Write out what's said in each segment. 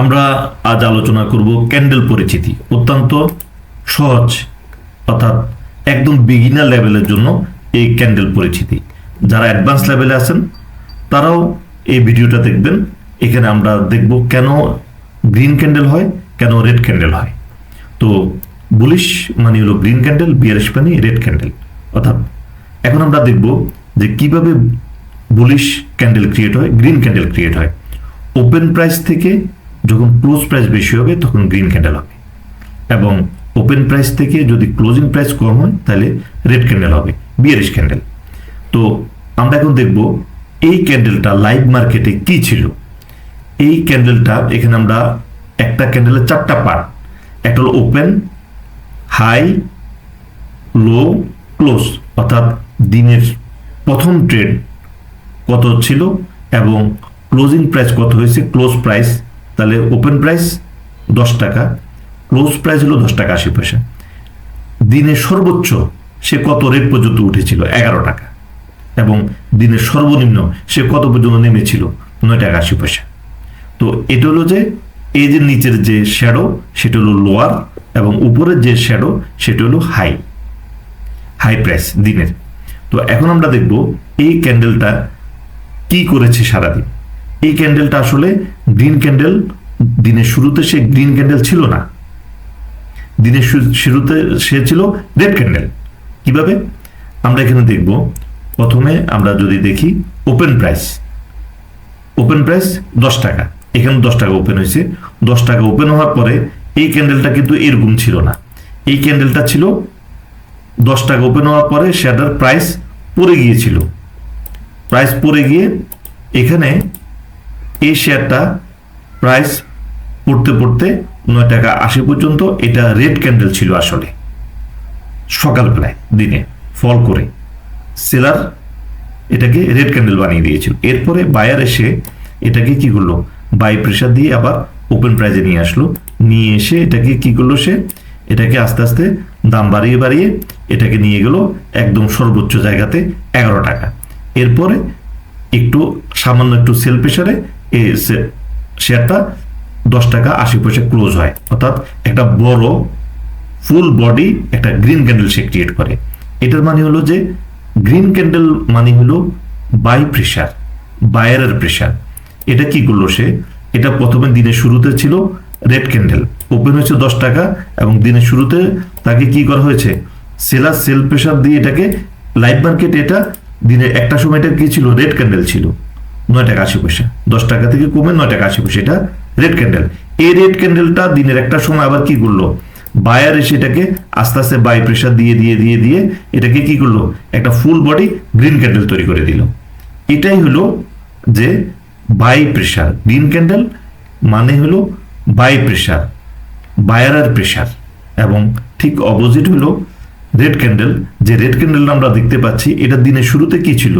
আমরা আজ আলোচনা করব ক্যান্ডেল পরিচিতি। অত্যন্ত সহজ, অর্থাৎ একদম বিগিনার লেভেলের জন্য এই ক্যান্ডেল পরিচিতি। যারা অ্যাডভান্স লেভেলে আছেন, তারাও এই ভিডিওটা দেখবেন। এখানে আমরা দেখব কেন গ্রিন ক্যান্ডেল হয়, কেন রেড ক্যান্ডেল হয়। তো বুলিশ মানে হলো গ্রিন ক্যান্ডেল বিয়ারিশ মানে রেড ক্যান্ডেল অর্থাৎ এখন আমরা দেখব যে কীভাবে বুলিশ ক্যান্ডেল ক্রিয়েট হয় গ্রিন ক্যান্ডেল ক্রিয়েট হয়। ওপেন প্রাইস থেকে যখন ক্লোজ প্রাইস বেশি হবে, তখন গ্রিন ক্যান্ডেল হবে। এবং ওপেন প্রাইস থেকে যদি ক্লোজিং প্রাইস কম হয়, তাহলে রেড ক্যান্ডেল হবে বিয়ারিশ ক্যান্ডেল তো আমরা এখন দেখব এই ক্যান্ডেলটা লাইভ মার্কেটে কি ছিল। এই ক্যান্ডেলটা এখানে আমরা একটা ক্যান্ডেলের চারটা পার্ট একটা হলো ওপেন হাই লো ক্লোজ অর্থাৎ দিনের প্রথম ট্রেড কত ছিল এবং ক্লোজিং প্রাইস কত হয়েছে ক্লোজ প্রাইস তাহলে ওপেন প্রাইস দশ টাকা ক্লোজ প্রাইস হলো দশ টাকা আশি পয়সা। দিনের সর্বোচ্চ সে কত রেট পর্যন্ত উঠেছিল? এগারো টাকা। এবং দিনের সর্বনিম্ন সে কত পর্যন্ত নেমেছিল? নয় টাকা আশি পয়সা। তো এটা হলো যে এই যে নিচের যে শ্যাডো সেটা হলো লোয়ার এবং উপরের যে শ্যাডো সেটা হলো হাই হাই প্রাইস দিনের। তো এখন আমরা দেখব এই ক্যান্ডেলটা কি করেছে সারাদিন। এই ক্যান্ডেলটা আসলে গ্রিন ক্যান্ডেল, দিনের শুরুতে সে গ্রিন ক্যান্ডেল ছিল না। দিনের শুরুতে সে ছিল রেড ক্যান্ডেল। কীভাবে? আমরা এখানে দেখব। প্রথমে আমরা যদি দেখি ওপেন প্রাইস। ওপেন প্রাইস দশ টাকা। এখানে দশ টাকা ওপেন হয়েছে। দশ টাকা ওপেন হওয়ার পরে এই ক্যান্ডেলটা কিন্তু এরকম ছিল না। এই ক্যান্ডেলটা ছিল দশ টাকা ওপেন হওয়ার পরে সেটার প্রাইস পড়ে গিয়েছিল। প্রাইস পড়ে গিয়ে এখানে এই শেয়ারটা প্রাইস পড়তে পড়তে নয় টাকা আশি পর্যন্ত এটা রেড ক্যান্ডেল ছিল আসলে। সকালবেলায়, দিনে ফল করে। সেলার এটাকে রেড ক্যান্ডেল বানিয়ে দিয়েছিল। এরপরে বায়ার এসে এটাকে কি করল? বাই প্রেশার দিয়ে আবার ওপেন প্রাইজে নিয়ে আসলো। নিয়ে এসে এটাকে কি করল সে? এটাকে আস্তে আস্তে দাম বাড়িয়ে বাড়িয়ে এটাকে নিয়ে গেল একদম সর্বোচ্চ জায়গাতে এগারো টাকা। এরপরে একটু সামান্য একটু সেল প্রেশারে এই শেয়ারটা দশ টাকা আশি পয়সা ক্লোজ হয়। অর্থাৎ একটা বড় ফুল বডি একটা গ্রিন ক্যান্ডেল সে ক্রিয়েট করে। এটার মানে হলো যে গ্রিন ক্যান্ডেল মানে হলো বাই প্রেশার বায়ারের প্রেশার এটা কি করল সে? এটা প্রথমে দিনের শুরুতে ছিল রেড ক্যান্ডেল ওপেন হয়েছে দশ টাকা এবং দিনের শুরুতে তাকে কি করা হয়েছে? সেলার সেল প্রেশার দিয়ে এটাকে লাইভ মার্কেট এটা দিনের একটা সময় এটা কি ছিল? রেড ক্যান্ডেল ছিল। নয় টাকা আশি পয়সা। দশ টাকা থেকে কমে নয় টাকা আশি পয়সা। এটা রেড ক্যান্ডেল এই রেড ক্যান্ডেলটা দিনের একটা সময় আবার কি করল? বায়ার এসে এটাকে আস্তে আস্তে বাই প্রেশার দিয়ে দিয়ে দিয়ে দিয়ে এটাকে কি করল? একটা ফুল বডি গ্রিন ক্যান্ডেল তৈরি করে দিল। এটাই হলো যে বাই প্রেশার গ্রিন ক্যান্ডেল মানে হলো বাই প্রেশার বায়ারের প্রেশার এবং ঠিক অপোজিট হলো রেড ক্যান্ডেল যে রেড ক্যান্ডেল আমরা দেখতে পাচ্ছি, এটা দিনের শুরুতে কি ছিল?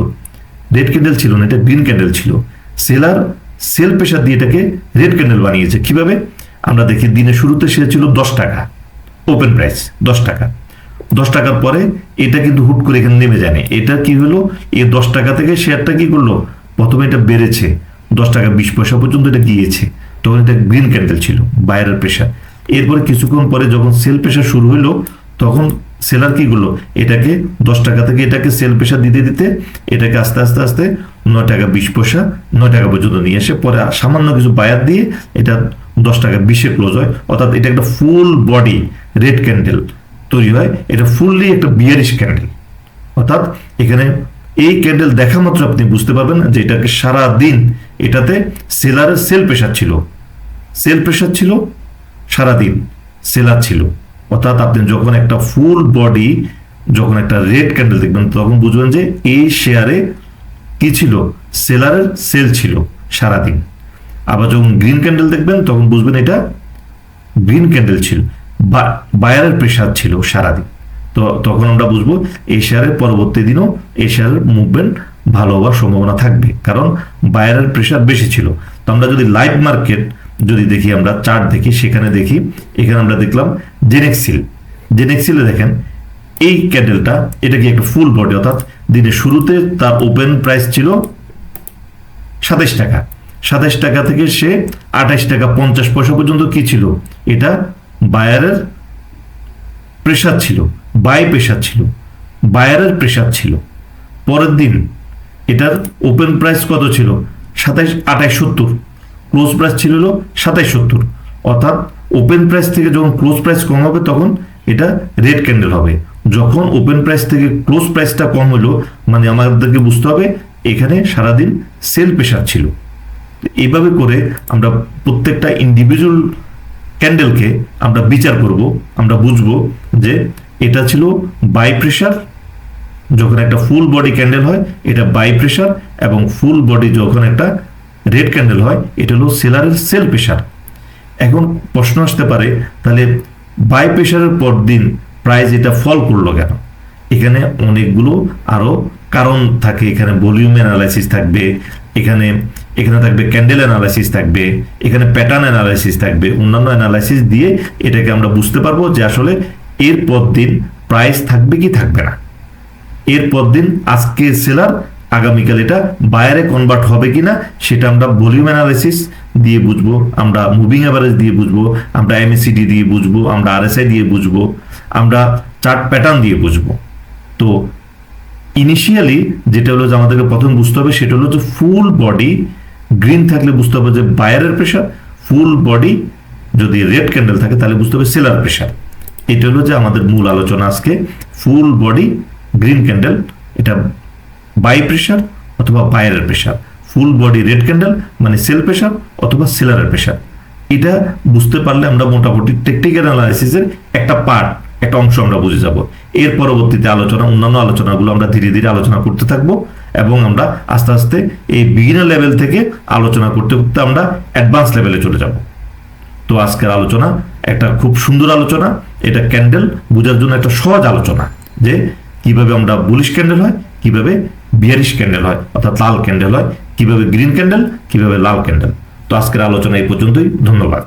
রেড ক্যান্ডেল ছিল না, এটা গ্রিন ক্যান্ডেল ছিল। সেলার সেল প্রেশার দিয়ে এটাকে রেড ক্যান্ডেল বানিয়েছে। কীভাবে? আমরা দেখি দিনের শুরুতে সে ছিল দশ টাকা ওপেন প্রাইস দশ টাকা। দশ টাকার পরে এটা কিন্তু হুট করে এখানে নেমে যায়নি এটা কি হলো? এই দশ টাকা থেকে শেয়ারটা কি করল? প্রথমে এটা বেড়েছে। দশ টাকা বিশ পয়সা পর্যন্ত এটা গিয়েছে। তখন এটা গ্রিন ক্যান্ডেল ছিল বাইরের প্রেশার এরপরে কিছুক্ষণ পরে যখন সেল প্রেশার শুরু হলো, তখন সেলার কি করল এটাকে দশ টাকা থেকে এটাকে সেল প্রেশার দিতে দিতে এটাকে আস্তে আস্তে আস্তে নয় টাকা বিশ পয়সা, নয় টাকা পর্যন্ত নিয়ে এসে পরে সামান্য কিছু বায়ার দিয়ে এটা দশ টাকা বিশে ক্লোজ হয়। অর্থাৎ এটা একটা ফুল বডি রেড ক্যান্ডেল তৈরি হয়। এটা ফুললি একটা বিয়ারিশ ক্যান্ডেল অর্থাৎ এখানে এই ক্যান্ডেল দেখা মাত্র আপনি বুঝতে পারবেন যে এটাকে সারা দিন এটাতে সেলারের সেল প্রেশার ছিল। সেল প্রেশার ছিল, সারাদিন সেলার ছিল। অর্থাৎ আপনি যখন একটা ফুল বডি, যখন একটা রেড ক্যান্ডেল দেখবেন, তখন বুঝবেন যে এই শেয়ারে কি ছিল? সেলারের সেল ছিল সারাদিন। আবার যখন গ্রিন ক্যান্ডেল দেখবেন, তখন বুঝবেন এটা গ্রিন ক্যান্ডেল ছিল, বা বায়ারের প্রেশার ছিল সারাদিন। তো তখন আমরা বুঝব এই শেয়ারের পরবর্তী দিনও এই শেয়ারের মুভমেন্ট ভালো হওয়ার সম্ভাবনা থাকবে, কারণ বায়ারের প্রেশার বেশি ছিল। তো আমরা যদি লাইভ মার্কেট যদি দেখি আমরা চার্ট দেখি, সেখানে দেখি, এখানে আমরা দেখলাম জেনেক্সিল জেনেক্সিলে দেখেন, এই ক্যান্ডেলটা এটা কি একটা ফুল বডি অর্থাৎ দিনের শুরুতে তার ওপেন প্রাইস ছিল সাতাইশ টাকা। সাতাশ টাকা থেকে সে আঠাশ টাকা পঞ্চাশ পয়সা পর্যন্ত কি ছিল? এটা বায়ারের প্রেশার ছিল বাই প্রেশার ছিল, বায়ারের প্রেশার ছিল। পরের দিন এটার ওপেন প্রাইস কত ছিল? সাতাইশ আঠাইশ সত্তর। ক্লোজ প্রাইস ছিল হলো সাতাইশ সত্তর। অর্থাৎ ওপেন প্রাইস থেকে যখন ক্লোজ প্রাইস কম হবে, তখন এটা রেড ক্যান্ডেল হবে। যখন ওপেন প্রাইস থেকে ক্লোজ প্রাইসটা কম হলো মানে আমাদেরকে বুঝতে হবে, এখানে সারাদিন সেল প্রেশার ছিল। এইভাবে করে আমরা প্রত্যেকটা ইন্ডিভিজুয়াল ক্যান্ডেলকে আমরা বিচার করব, আমরা বুঝব যে এটা ছিল বাই প্রেশার যখন একটা ফুল বডি ক্যান্ডেল হয়, এটা বাই প্রেশার এবং ফুল বডি যখন একটা রেড ক্যান্ডেল হয়, এটা হলো সেলারের সেল প্রেশার এখন প্রশ্ন আসতে পারে, তাহলে বাই প্রেশারের পর দিন প্রাইস এটা ফল করল কেন? এখানে অনেকগুলো আরও কারণ থাকে, এখানে ভলিউম অ্যানালাইসিস থাকবে, এখানে এখানে থাকবে ক্যান্ডেল অ্যানালাইসিস থাকবে, এখানে প্যাটার্ন অ্যানালাইসিস থাকবে, অন্যান্য অ্যানালাইসিস দিয়ে এটাকে আমরা বুঝতে পারব যে আসলে এর পর দিন প্রাইস থাকবে কি থাকবে না। এরপর দিন আজকে সেলার আগামীকাল এটা বায়ারে কনভার্ট হবে কিনা, সেটা আমরা ভলিউম অ্যানালাইসিস দিয়ে বুঝব, আমরা মুভিং অ্যাভারেজ দিয়ে বুঝব, আমরা এমএসিডি দিয়ে বুঝব, আমরা আরএসআই দিয়ে বুঝব, আমরা চার্ট প্যাটার্ন দিয়ে বুঝব। তো ইনিশিয়ালি যেটা হলো যে আমাদেরকে প্রথম বুঝতে হবে, সেটা হলো যে ফুল বডি গ্রিন থাকলে বুঝতে হবে যে বায়ারের প্রেশার ফুল বডি যদি রেড ক্যান্ডেল থাকে তাহলে বুঝতে হবে সেলার প্রেশার এটা হলো যে আমাদের মূল আলোচনা আজকে ফুল বডি গ্রিন ক্যান্ডেল এটা বাই প্রেশার অথবা বায়ারের pressure full body red candle মানে সেল প্রেশার অথবা সেলারের প্রেশার এটা বুঝতে পারলে আমরা মোটামুটি টেকনিক্যাল অ্যানালাইসিসের একটা পার্ট একটা অংশ আমরা বুঝে যাব। এর পরবর্তীতে আলোচনা, অন্যান্য আলোচনাগুলো আমরা ধীরে ধীরে আলোচনা করতে থাকব এবং আমরা আস্তে আস্তে এই বিগিনার লেভেল থেকে আলোচনা করতে করতে আমরা অ্যাডভান্স লেভেলে চলে যাব। তো আজকের আলোচনা একটা খুব সুন্দর আলোচনা, এটা ক্যান্ডেল বোঝার জন্য একটা সহজ আলোচনা যে কীভাবে আমরা বুলিশ ক্যান্ডেল হয়, কীভাবে বিয়ারিশ ক্যান্ডেল হয়, অর্থাৎ লাল ক্যান্ডেল হয়। কীভাবে গ্রিন ক্যান্ডেল কীভাবে লাল ক্যান্ডেল তো আজকের আলোচনা এই পর্যন্তই। ধন্যবাদ।